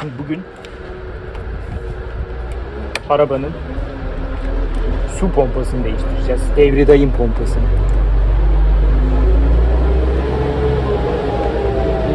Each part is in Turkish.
Şimdi bugün arabanın su pompasını değiştireceğiz. Devri dayım pompasını.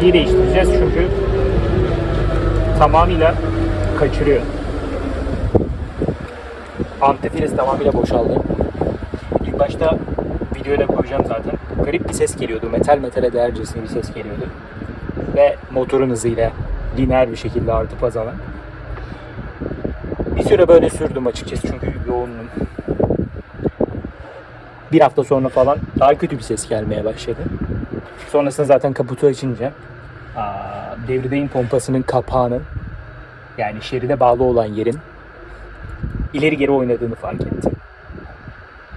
Niye değiştireceğiz? Çünkü tamamıyla kaçırıyor. Antifriz tamamıyla boşaldı. İlk başta videoya da koyacağım zaten. Garip bir ses geliyordu. Metal metale değercesine bir ses geliyordu. Ve motorun hızıyla lineer bir şekilde artıp azalan. Bir süre böyle sürdüm açıkçası çünkü yoğundum. Bir hafta sonra falan daha kötü bir ses gelmeye başladı. Sonrasında zaten kaputu açınca aa, devrideyin pompasının kapağının yani şeride bağlı olan yerin ileri geri oynadığını fark ettim.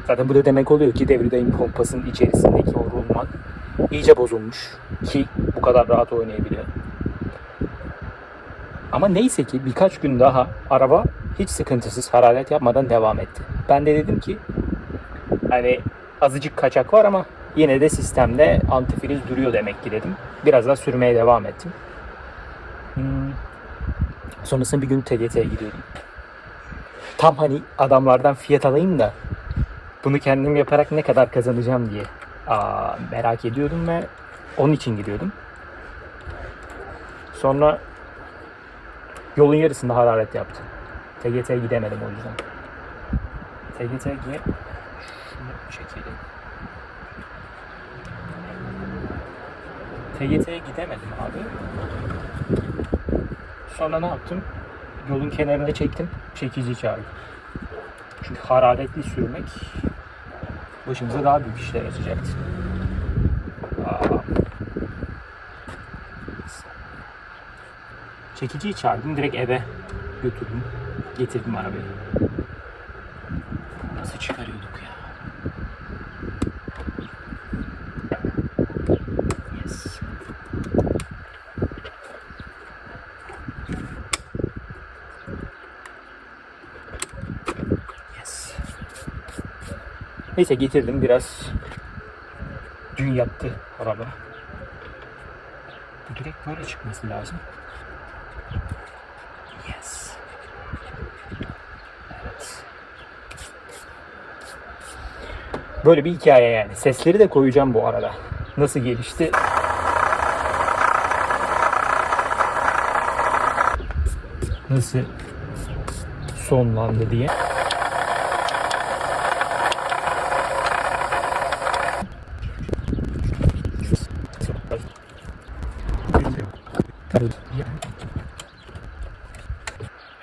Zaten bu da demek oluyor ki devrideyin pompasının içerisindeki o rulman iyice bozulmuş ki bu kadar rahat oynayabiliyor. Ama neyse ki birkaç gün daha araba hiç sıkıntısız hararet yapmadan devam etti. Ben de dedim ki hani azıcık kaçak var ama yine de sistemde antifriz duruyor demek ki dedim. Biraz daha sürmeye devam ettim. Hmm. Sonrasında bir gün TGT'ye gidiyordum. Tam hani adamlardan fiyat alayım da bunu kendim yaparak ne kadar kazanacağım diye aa, merak ediyordum ve onun için gidiyordum. Sonra yolun yarısında hararet yaptı. TGT'ye gidemedim o yüzden. TGT'ye şunu çekelim. TGT'ye gidemedim abi. Sonra ne yaptım? Yolun kenarına çektim. Çekici çağırdım. Çünkü hararetli sürmek başımıza daha büyük işler açacaktı. Aa. Çekiciyi çağırdım. Direkt eve götürdüm. Getirdim arabayı. Nasıl çıkarıyorduk ya? Yes. Yes. Neyse getirdim biraz. Dün yattı araba. Bu direkt böyle çıkması lazım. Yes. Evet. Böyle bir hikaye yani. Sesleri de koyacağım bu arada. Nasıl gelişti? Nasıl sonlandı diye.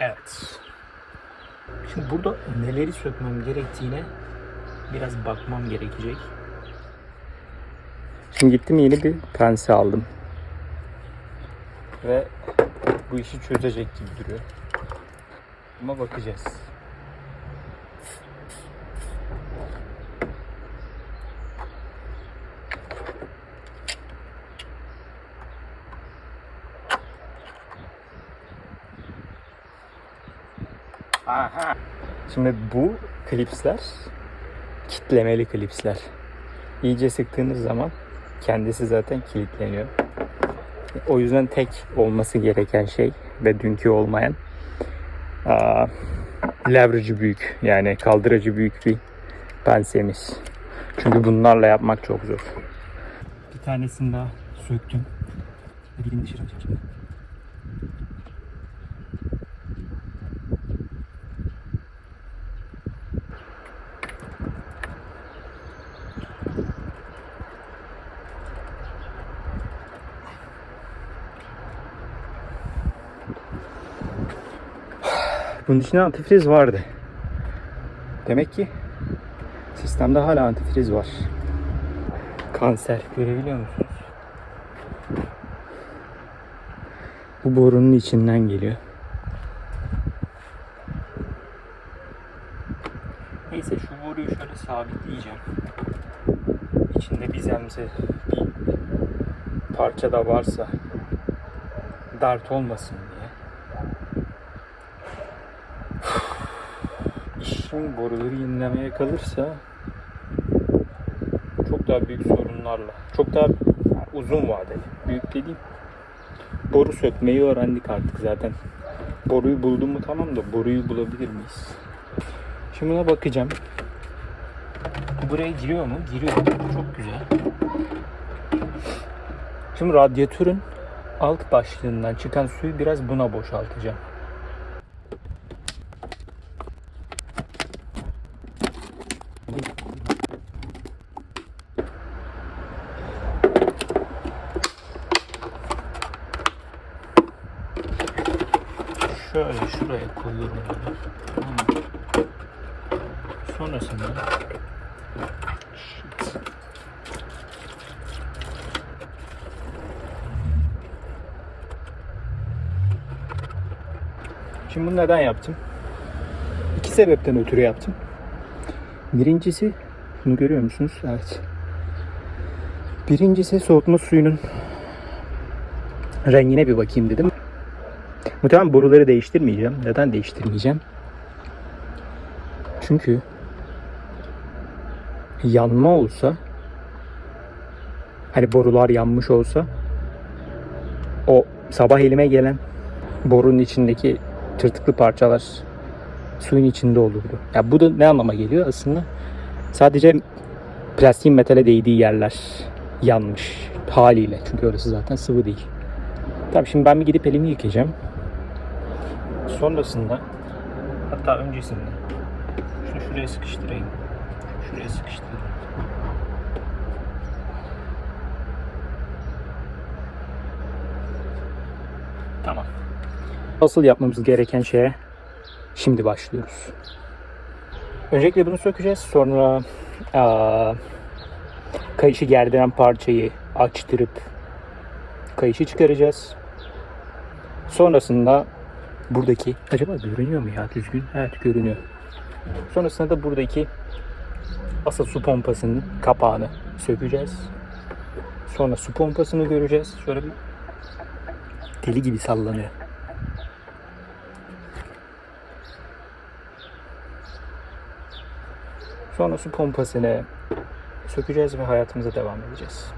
Evet. Şimdi burada neleri sökmem gerektiğine biraz bakmam gerekecek. Şimdi gittim yeni bir pense aldım. Ve bu işi çözecek gibi duruyor. Ama bakacağız. Aha. Şimdi bu klipsler kitlemeli klipsler. İyice sıktığınız zaman kendisi zaten kilitleniyor. O yüzden tek olması gereken şey ve dünkü olmayan aa, leverage büyük yani kaldırıcı büyük bir pensemiz. Çünkü bunlarla yapmak çok zor. Bir tanesini daha söktüm. Gidin dışarı açacağım. Bunun içinde antifriz vardı. Demek ki sistemde hala antifriz var. Kanser görebiliyor musunuz? Bu borunun içinden geliyor. Neyse şu boruyu şöyle sabitleyeceğim. İçinde bir zemze bir parça da varsa dert olmasın diye. İşin boruları yenilemeye kalırsa çok daha büyük sorunlarla, çok daha uzun vadeli, büyük dediğim Boru sökmeyi öğrendik artık zaten. Boruyu buldum mu tamam da boruyu bulabilir miyiz? Şimdi buna bakacağım. Buraya giriyor mu? Giriyor. Çok güzel. Şimdi radyatörün alt başlığından çıkan suyu biraz buna boşaltacağım. Şöyle şuraya koyuyorum? Sonrasında. Şimdi bunu neden yaptım? İki sebepten ötürü yaptım. Birincisi, bunu görüyor musunuz? Evet. Birincisi soğutma suyunun rengine bir bakayım dedim. Muhtemelen boruları değiştirmeyeceğim. Neden değiştirmeyeceğim? Çünkü yanma olsa hani borular yanmış olsa o sabah elime gelen borunun içindeki tırtıklı parçalar suyun içinde olurdu. Ya bu da ne anlama geliyor aslında? Sadece plastiğin metale değdiği yerler yanmış haliyle. Çünkü orası zaten sıvı değil. Tamam şimdi ben bir gidip elimi yıkayacağım. Sonrasında hatta öncesinde şunu şuraya sıkıştırayım. Şuraya sıkıştırayım. Tamam. Asıl yapmamız gereken şeye şimdi başlıyoruz. Öncelikle bunu sökeceğiz. Sonra aa, kayışı gerdiren parçayı açtırıp kayışı çıkaracağız. Sonrasında buradaki acaba görünüyor mu ya düzgün? Evet görünüyor. Sonrasında da buradaki asıl su pompasının kapağını sökeceğiz. Sonra su pompasını göreceğiz. Şöyle bir deli gibi sallanıyor. Sonra su pompasını sökeceğiz ve hayatımıza devam edeceğiz.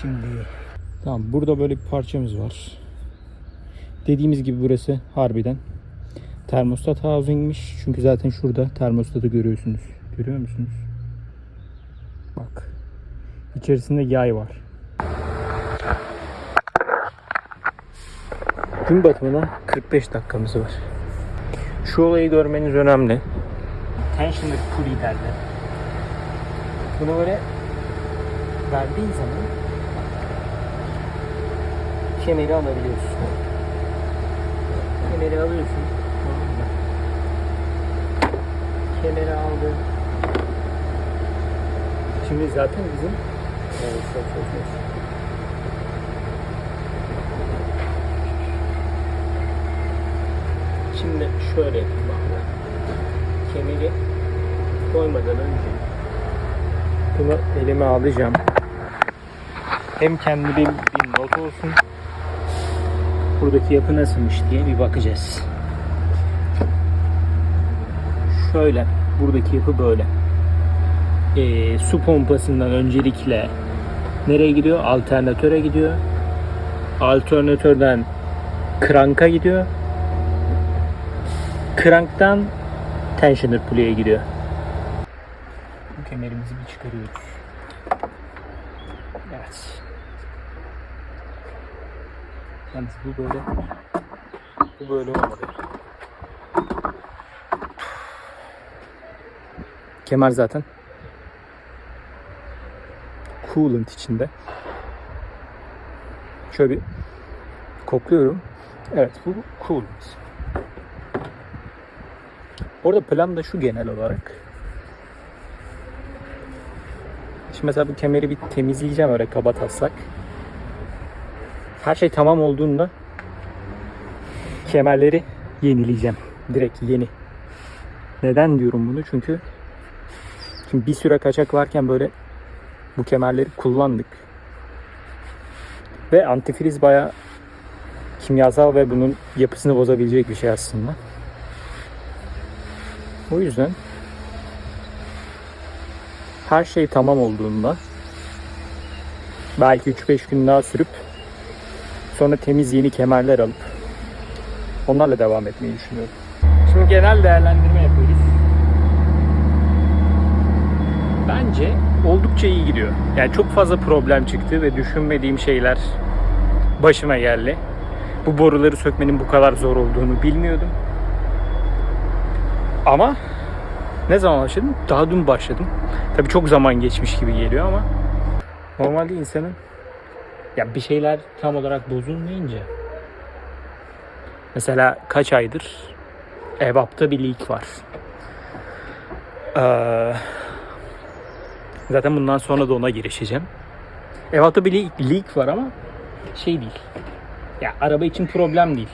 Şimdi tamam burada böyle bir parçamız var. Dediğimiz gibi burası harbiden termostat housing'miş. Çünkü zaten şurada termostatı görüyorsunuz. Görüyor musunuz? Bak. İçerisinde yay var. Gün batımına 45 dakikamız var. Şu olayı görmeniz önemli. Tensioner pulley derler. Bunu böyle verdiğin zaman kemeri alabiliyorsun. Kemeri alıyorsun. Tamam mı? Kemeri aldın. Şimdi zaten bizim evet, çok çok çok. Şimdi şöyle yapayım bak. Kemeri koymadan önce bunu elime alacağım. Hem kendi bir, bir not olsun. Buradaki yapı nasılmış diye bir bakacağız. Şöyle. Buradaki yapı böyle. Ee, su pompasından öncelikle nereye gidiyor? Alternatöre gidiyor. Alternatörden kranka gidiyor. Kranktan tensioner pulley'e gidiyor. Kemerimizi bir çıkarıyoruz. Evet. Yalnız bu böyle Bu böyle olmadı. Kemer zaten coolant içinde. Şöyle bir kokluyorum. Evet bu coolant. Orada plan da şu genel olarak. Şimdi mesela bu kemeri bir temizleyeceğim öyle kaba taslak. Her şey tamam olduğunda kemerleri yenileyeceğim. Direkt yeni. Neden diyorum bunu? Çünkü şimdi bir süre kaçak varken böyle bu kemerleri kullandık. Ve antifriz bayağı kimyasal ve bunun yapısını bozabilecek bir şey aslında. O yüzden her şey tamam olduğunda belki 3-5 gün daha sürüp sonra temiz yeni kemerler alıp onlarla devam etmeyi düşünüyorum. Şimdi genel değerlendirme yapıyoruz. Bence oldukça iyi gidiyor. Yani çok fazla problem çıktı ve düşünmediğim şeyler başıma geldi. Bu boruları sökmenin bu kadar zor olduğunu bilmiyordum. Ama ne zaman başladım? Daha dün başladım. Tabii çok zaman geçmiş gibi geliyor ama normalde insanın ya bir şeyler tam olarak bozulmayınca mesela kaç aydır EBAP'ta bir leak var. Ee, zaten bundan sonra da ona girişeceğim. EBAP'ta bir leak, leak var ama şey değil. Ya araba için problem değil.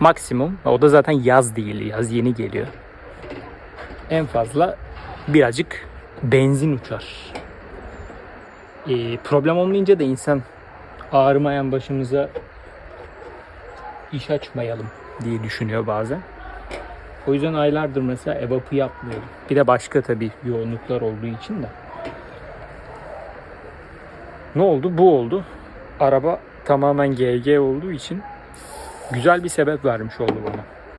Maksimum. O da zaten yaz değil. Yaz yeni geliyor. En fazla birazcık benzin uçar. Ee, problem olmayınca da insan ağrımayan başımıza iş açmayalım diye düşünüyor bazen. O yüzden aylardır mesela EBAP'ı yapmıyorum. Bir de başka tabii yoğunluklar olduğu için de. Ne oldu? Bu oldu. Araba tamamen GG olduğu için güzel bir sebep vermiş oldu bana.